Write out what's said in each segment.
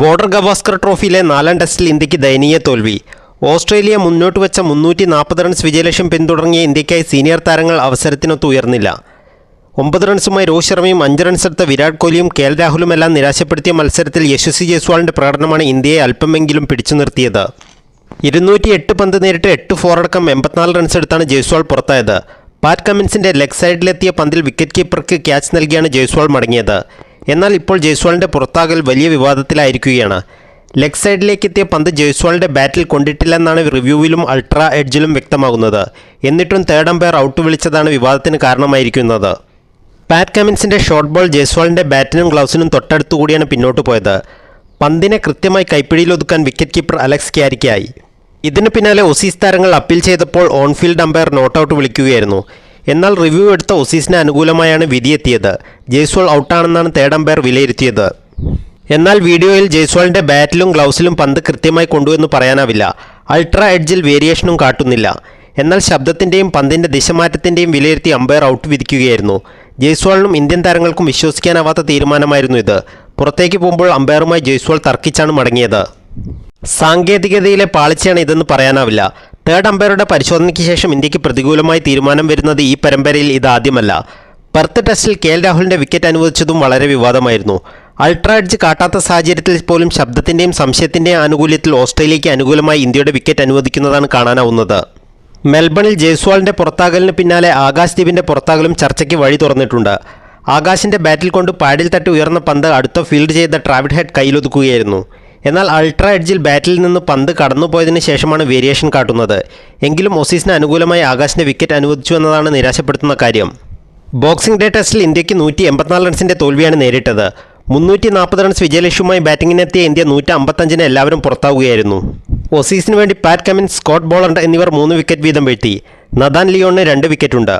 Border Gavaskar ട്രോഫിയിലെ നാലാം ടെസ്റ്റിൽ ഇന്ത്യയ്ക്ക് ദയനീയ തോൽവി. ഓസ്ട്രേലിയ മുന്നോട്ട് വെച്ച മുന്നൂറ്റി നാൽപ്പത് റൺസ് വിജയലക്ഷ്യം പിന്തുടങ്ങിയ ഇന്ത്യക്കായി സീനിയർ താരങ്ങൾ അവസരത്തിനൊത്ത് ഉയർന്നില്ല. ഒമ്പത് റൺസുമായി രോഹിത് ശർമ്മയും അഞ്ച് റൺസെടുത്ത വിരാട് കോഹ്ലിയും കെ എൽ രാഹുലുമെല്ലാം നിരാശപ്പെടുത്തിയ മത്സരത്തിൽ യശസ്വി ജയ്സ്വാളിന്റെ പ്രകടനമാണ് ഇന്ത്യയെ അല്പമെങ്കിലും പിടിച്ചു നിർത്തിയത്. ഇരുന്നൂറ്റി എട്ട് പന്ത് നേരിട്ട് എട്ട് ഫോറടക്കം എൺപത്തിനാല് റൺസെടുത്താണ് ജയ്സ്വാൾ പുറത്തായത്. പാറ്റ് കമ്മിൻസിന്റെ ലെഗ് സൈഡിലെത്തിയ പന്തിൽ വിക്കറ്റ് കീപ്പർക്ക് ക്യാച്ച് നൽകിയാണ് ജയ്സ്വാൾ മടങ്ങിയത്. എന്നാൽ ഇപ്പോൾ ജയ്സ്വാളിന്റെ പുറത്താകൽ വലിയ വിവാദത്തിലായിരിക്കുകയാണ്. ലെഗ് സൈഡിലേക്ക് എത്തിയ പന്ത് ജയ്സ്വാളിന്റെ ബാറ്റിൽ കൊണ്ടിട്ടില്ലെന്നാണ് റിവ്യൂവിലും അൾട്രാ എഡ്ജിലും വ്യക്തമാകുന്നത്. എന്നിട്ടും തേർഡ് അമ്പയർ ഔട്ട് വിളിച്ചതാണ് വിവാദത്തിന് കാരണമായിരിക്കുന്നത്. പാറ്റ് കമിൻസിന്റെ ഷോർട്ട് ബോൾ ജയ്സ്വാളിന്റെ ബാറ്റിനും ഗ്ലൗസിനും തൊട്ടടുത്തുകൂടിയാണ് പിന്നോട്ട് പോയത്. പന്തിനെ കൃത്യമായി കൈപ്പിടിയിൽ ഒതുക്കാൻ വിക്കറ്റ് കീപ്പർ അലക്സ് ക്യാരിക്കായി ഇതിന് പിന്നാലെ ഒസീസ് താരങ്ങൾ അപ്പീൽ ചെയ്തപ്പോൾ on field umpire not out വിളിക്കുകയായിരുന്നു. എന്നാൽ റിവ്യൂ എടുത്ത ഒസീസിന് അനുകൂലമായാണ് വിധിയെത്തിയത്. ജയ്സ്വാൾ ഔട്ടാണെന്നാണ് തേർഡ് വിലയിരുത്തിയത്. എന്നാൽ വീഡിയോയിൽ ജയ്സ്വാളിന്റെ ബാറ്റിലും ഗ്ലൗസിലും പന്ത് കൃത്യമായി കൊണ്ടുവെന്ന് പറയാനാവില്ല. അൾട്രാ എഡ്ജിൽ വേരിയേഷനും കാട്ടുന്നില്ല. എന്നാൽ ശബ്ദത്തിന്റെയും പന്തിന്റെ ദിശമാറ്റത്തിന്റെയും വിലയിരുത്തി അമ്പയർ ഔട്ട് വിധിക്കുകയായിരുന്നു. ജയ്സ്വാളിനും ഇന്ത്യൻ താരങ്ങൾക്കും വിശ്വസിക്കാനാവാത്ത തീരുമാനമായിരുന്നു ഇത്. പുറത്തേക്ക് പോകുമ്പോൾ അമ്പയറുമായി ജയ്സ്വാൾ തർക്കിച്ചാണ് മടങ്ങിയത്. സാങ്കേതികതയിലെ പാളിച്ചയാണ് ഇതെന്ന് പറയാനാവില്ല. തേർഡ് അമ്പയറുടെ പരിശോധനയ്ക്ക് ശേഷം ഇന്ത്യയ്ക്ക് പ്രതികൂലമായി തീരുമാനം വരുന്നത് ഈ പരമ്പരയിൽ ഇതാദ്യമല്ല. പെർത്ത് ടെസ്റ്റിൽ കെ എൽ രാഹുലിന്റെ വിക്കറ്റ് അനുവദിച്ചതും വളരെ വിവാദമായിരുന്നു. അൾട്രാ എഡ്ജ് കാട്ടാത്ത സാഹചര്യത്തിൽ പോലും ശബ്ദത്തിന്റെയും സംശയത്തിന്റെയും ആനുകൂല്യത്തിൽ ഓസ്ട്രേലിയയ്ക്ക് അനുകൂലമായി ഇന്ത്യയുടെ വിക്കറ്റ് അനുവദിക്കുന്നതാണ് കാണാനാവുന്നത്. മെൽബണിൽ ജയ്സ്വാളിന്റെ പുറത്താകലിന് പിന്നാലെ ആകാശ് ദീപിന്റെ പുറത്താകലും ചർച്ചയ്ക്ക് വഴി തുറന്നിട്ടുണ്ട്. ആകാശിന്റെ ബാറ്റിൽ കൊണ്ട് പാഡിൽ തട്ടി ഉയർന്ന പന്ത് അടുത്ത ഫീൽഡ് ചെയ്ത ട്രാവിഡ് ഹെഡ് കയ്യിലൊതുക്കുകയായിരുന്നു. എന്നാൽ അൾട്രാ എഡ്ജിൽ ബാറ്റിൽ നിന്ന് പന്ത് കടന്നുപോയതിനു ശേഷമാണ് വേരിയേഷൻ കാട്ടുന്നത്. എങ്കിലും ഒസീസിന് അനുകൂലമായി ആകാശിന്റെ വിക്കറ്റ് അനുവദിച്ചു എന്നതാണ് നിരാശപ്പെടുത്തുന്ന കാര്യം. ബോക്സിംഗ് ഡേ ടെസ്റ്റിൽ ഇന്ത്യയ്ക്ക് നൂറ്റി എൺപത്തിനാല് റൺസിന്റെ തോൽവിയാണ് നേരിട്ടത്. മുന്നൂറ്റി നാൽപ്പത് റൺസ് വിജയലക്ഷ്യവുമായി ബാറ്റിംഗിനെത്തിയ ഇന്ത്യ നൂറ്റി അമ്പത്തഞ്ചിന് എല്ലാവരും പുറത്താവുകയായിരുന്നു. ഒസീസിന് വേണ്ടി പാറ്റ് കമിൻസ് സ്കോട്ട് ബോളണ്ട് എന്നിവർ മൂന്ന് വിക്കറ്റ് വീതം വീഴ്ത്തി. നദാൻ ലിയോണിന് രണ്ട് വിക്കറ്റുണ്ട്.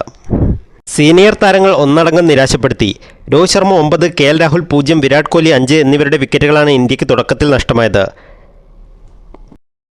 സീനിയർ താരങ്ങൾ ഒന്നടങ്കം നിരാശപ്പെടുത്തി. രോഹിത് ശർമ്മ ഒമ്പത് കെ എൽ രാഹുൽ പൂജ്യം വിരാട് കോഹ്ലി അഞ്ച് എന്നിവരുടെ വിക്കറ്റുകളാണ് ഇന്ത്യയ്ക്ക് തുടക്കത്തിൽ നഷ്ടമായത്.